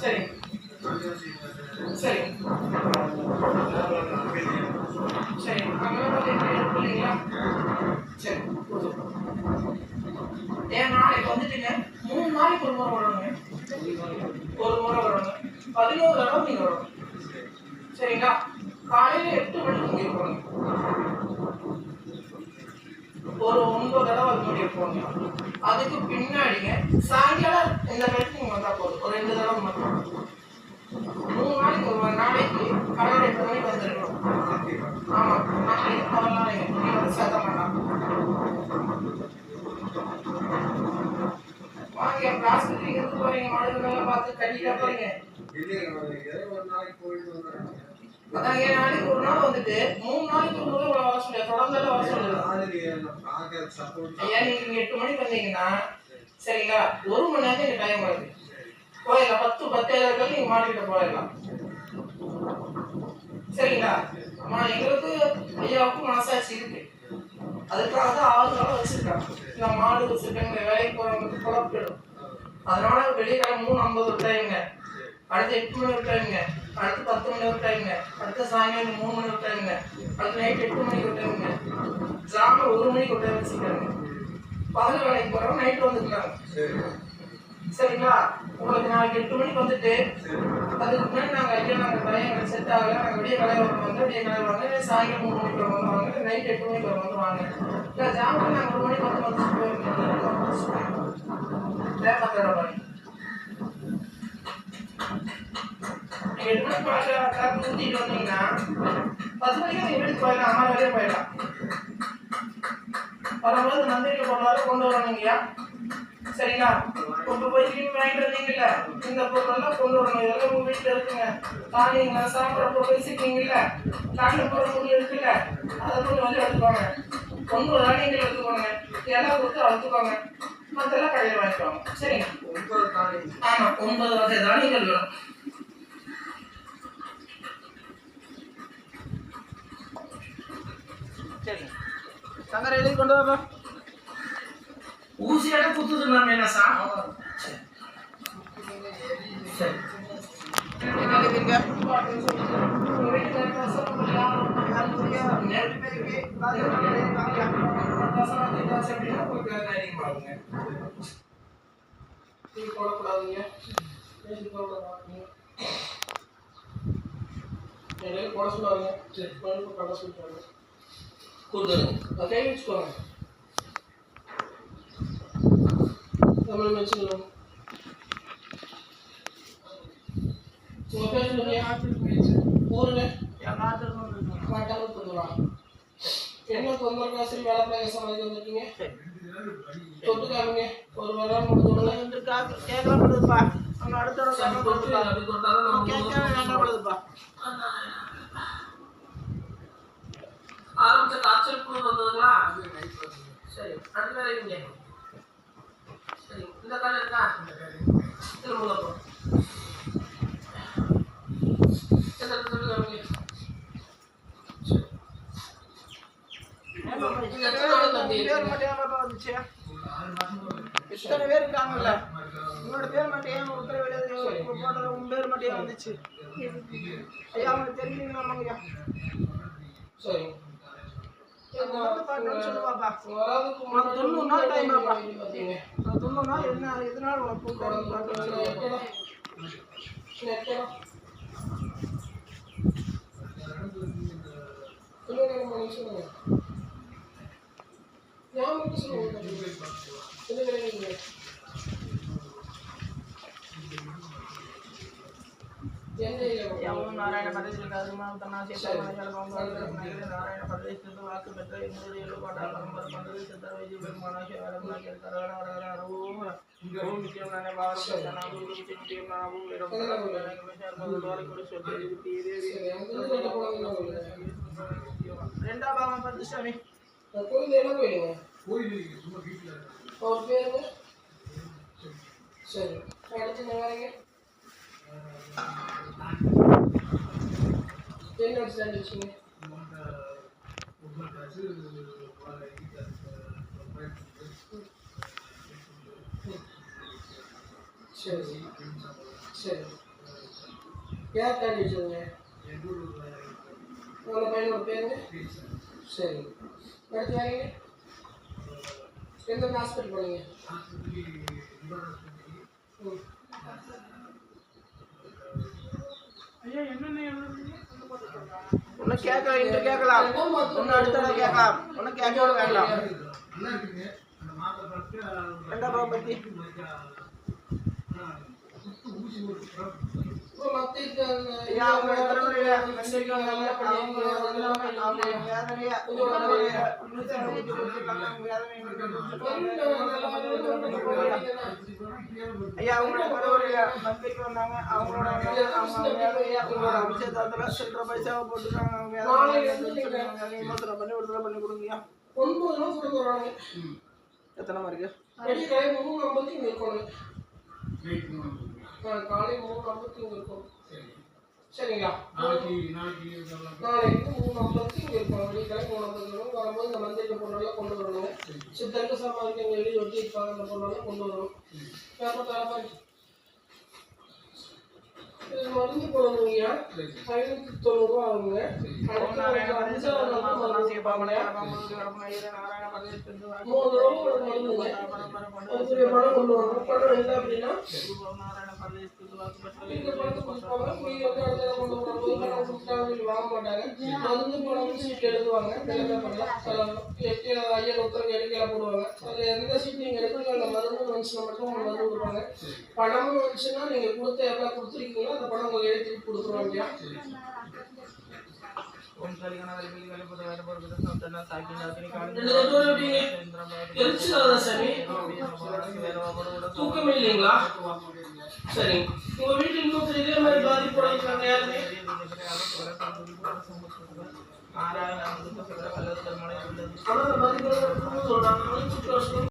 சரி. சரி. சரி. அங்கே இல்லைங்களா சரி. கொடுத்துருக்கோம் ஏன் நாளைக்கு வந்துட்டுங்க? மூணு நாளைக்கு ஒரு முறை வரணுங்க ஒரு முறை வரணும் பதினோரு தடவை நீங்கள் வரணும் சரிங்களா? காலையில் எட்டு மணிக்கு இங்கே போகணும். ஒரு ஒன்பது தடவை அது போகணும். அதுக்கு பின்னாடிங்க சாயங்காலம் இந்த நேரத்துக்கு நீங்கள் வந்தால் போதும். ஒரு ரெண்டு தடவை மட்டும். மூணு நாளைக்கு ஒரு நாளைக்கு காலையில் எட்டு மணிக்கு வந்துருக்கணும் ஆமாம் நாளைக்கு அதெல்லாம் நீங்கள் வந்து சேர்த்த மாட்டாங்க வாங்க என் ஆஸ்பத்திரிக்கு இருந்து போறீங்க? மாடுகளெல்லாம் பார்த்து கட்டிட்டா போறீங்க. அதான் ஏழு நாளைக்கு ஒரு நாள் வந்துட்டு மூணு நாளைக்கு ஒரு முறை வர சொல்லுங்க தொடர்ந்து வர சொல்லுங்க ஐயா நீங்க இங்க எட்டு மணிக்கு வந்தீங்கன்னா சரிங்களா? ஒரு மணி நேரம் எங்க டைம் வருது போயிடலாம். பத்து பத்து ஏழு நீங்க மாடிக்கிட்ட போயிடலாம். சரிங்களா? அம்மா எங்களுக்கு ஐயாவுக்கும் மனசாட்சி இருக்கு. அதுக்காக தான் ஆறு நாள் வச்சிருக்காங்க. இந்த மாடு வச்சிருக்காங்க வேலைக்கு போறவங்களுக்கு குழப்பிடும் அதனால வெளியே மூணு ஐம்பது ஒரு டைம்ங்க அடுத்து எட்டு மணி ஒரு டைம்ங்க அடுத்து பத்து மணி ஒரு டைம்ங்க அடுத்து சாயங்காலம் மூணு மணி ஒரு டைம்ங்க அடுத்து நைட் எட்டு மணிக்கு ஒரு டைம்ங்க ஜாம ஒரு மணிக்கு ஒரு டைம் வச்சுருக்காங்க பகல் வேலைக்கு போகிறவங்க நைட்டு வந்துருக்காங்க சரிங்களா? உங்களுக்கு நாளைக்கு எட்டு மணிக்கு வந்துட்டு அதுக்கு முன்னாடி நாங்கள் ஐயா நாங்கள் பையன் எங்களுக்கு செட் ஆகலை நாங்கள் வெளியே கலையை வருவாங்க வெளியே கலையை வாங்க சாயங்காலம் மூணு மணிக்கு வந்துருவாங்க நைட் எட்டு மணிக்கு வந்துருவாங்க. இல்லை ஜாமம் நாங்கள் ஒரு மணிக்கு வந்து வந்து மணி நீங்க எட்டு மணிக்கு பார்க்க ஊற்றிட்டு வந்தீங்கன்னா பத்து மணிக்கு வீட்டுக்கு போயிடலாம் அம்மா வேலையே போயிடலாம். வரும்போது மந்திரிக்கு போனாலும் கொண்டு வரணுங்கய்யா சரிங்களா? கொண்டு போய் திரும்பி வாங்கிட்டு வந்தீங்கல்ல இந்த பொருளெல்லாம் கொண்டு வரணும். இதெல்லாம் உங்க வீட்டில் இருக்குங்க. தானியங்க சாப்பிட்ற பொருள் வச்சுருக்கீங்கல்ல காட்டில் போகிற பொருள் இருக்குல்ல? அதை கொஞ்சம் வந்து எடுத்துக்கோங்க. ஒன்பது தானியங்கள் எடுத்துக்கோங்க. இலை கொடுத்து அழுத்துக்கோங்க மற்றெல்லாம் கடையில் வாங்கிக்கோங்க. சரிங்க? ஆமாம் ஒன்பது வகை தானியங்கள் வேணும். சங்கரை எழுதி கொண்டு வாப்பா. ஊசியோட குத்துது மேம் என்ன சரி? என்ன எழுதிருக்க போடக்கூடாதுங்க போட சொல்லுவாங்க. கொடுத்துருங்க அதை கை வச்சுக்கோங்க தமிழ் பேர் சொல்லுங்க ஊருங்க மாட்டாலும் கொடுத்துருவாங்க என்ன தொந்தரவு காசு வேலை பிள்ளைங்க சமாளிக்க வந்திருக்கீங்க தொட்டு காமிங்க ஒரு வாரம் முடிஞ்சோடனே அடுத்த காய்ச்சல் குழு வந்ததுங்களா சரி அடுத்த வேலை இங்க. சரி இந்த கால் இருக்கா? திரும்ப இந்த இடத்துல சொல்லி காமிங்க. பேர் மட்டும் ஏன்ப்பா வந்துச்சு? இத்தனை பேர் இருக்காங்கல்ல? உன்னோட பேர் மட்டும் ஏன் உத்தரவு எழுதி போட்டது உன் பேர் மட்டும் ஏன் வந்துச்சு? ஐயா அவனுக்கு தெரிஞ்சுங்களாமாங்கய்யா சரி வந்து பார்க்கணும்னு சொல்லுவாப்பா வராதுக்கு உனக்கு தொண்ணூறு நாள் டைம் தொண்ணூறு நாள் என்ன எதனால உனக்கு பந்தது சித்தர வைத்திய பெருமானாகி வரமனாகி கரகர வரகர அரவோம் ஓம் நித்தியம் நானே பாவரம் தனாபு நித்தியம் நானாபு இடம் ரெண்டாம் பாவம் பத்து சாமி சரி. அடுத்து வரீங்க என்ன ஸ்டாண்ட் வச்சுங்க சரி சரி சரி யார் தாண்டி வச்சதுங்க உங்களோட பையனோட பேருங்க சரி அடுத்து வாங்க எந்த ஹாஸ்பிட்டல் போனீங்க ம் கேட்கலாம் இன்று கேட்கலாம். ஒன்று அடுத்த கேட்கலாம். வேண்டாம். ரெண்டாம் ஐயா அவங்களோட தலைவரைய நம்பிக்கை வந்தாங்க அவங்களோட அவங்க வேலையை உங்களோட அபிஷேகத்தில் சில்லற பைசாவை போட்டுருக்காங்க பண்ணி விடுதலை பண்ணி கொடுங்கய்யா ஒன்பது ரூபா கொடுக்க வராங்க எத்தனை மார்க்கு வெளியே காலை மூணு ஐம்பத்தி இங்கே இருக்கணும் ஆ, காலை மூணு ஐம்பத்தி இங்கே இருக்கும் சரிங்களா நாளைக்கு மூணு ஐம்பத்தி இங்கே மூணு வரும்போது இந்த மந்திரிக்க கொண்டு வரணும். சித்தருக்கு சமாளிக்க வெளியே ஒட்டி இருப்பாங்க. அந்த பொருளெல்லாம் கொண்டு வரணும். இது மருந்து போடணுங்கய்யா ஐநூற்றி தொண்ணூறுரூவா ஆகுங்க அடுத்த ஒரு அஞ்சாவது. மூணு ரூபா ஒரு மருந்துங்க. அதுக்குரிய பணம் கொண்டு வரணும். பணம் இல்லை அப்படின்னா. இந்த பணத்தை கொடுப்பாங்க போய் வந்து அடுத்த பணம் கொடுத்தாங்க சொல்லி வாங்க மாட்டாங்க மருந்து பணம் சீட் எழுதுவாங்க எல்லாமே பண்ணலாம் ஐயர் உத்தரவு எடுக்கலாம் போடுவாங்க அதில் எந்த சீட் நீங்கள் எடுக்கிறீங்க அந்த மருந்து வந்துச்சுன்னா மட்டும் உங்களுக்கு மருந்து கொடுப்பாங்க பணமும் வந்துச்சுன்னா நீங்கள் கொடுத்த எவ்வளோ கொடுத்துருக்கீங்களோ அந்த பணம் உங்களுக்கு எழுதி கொடுத்துருவாங்க ரெண்டு தடவை எப்படிங்க எரிச்சலாதா சாமி தூக்கமே இல்லைங்களா சரி உங்க வீட்டில் இன்னொருத்தர் இதே மாதிரி பாதிப்போட இருக்காங்க யாருமே ஆறாயிரம் ஆனால் அந்த பாதிப்போட சொல்றாங்க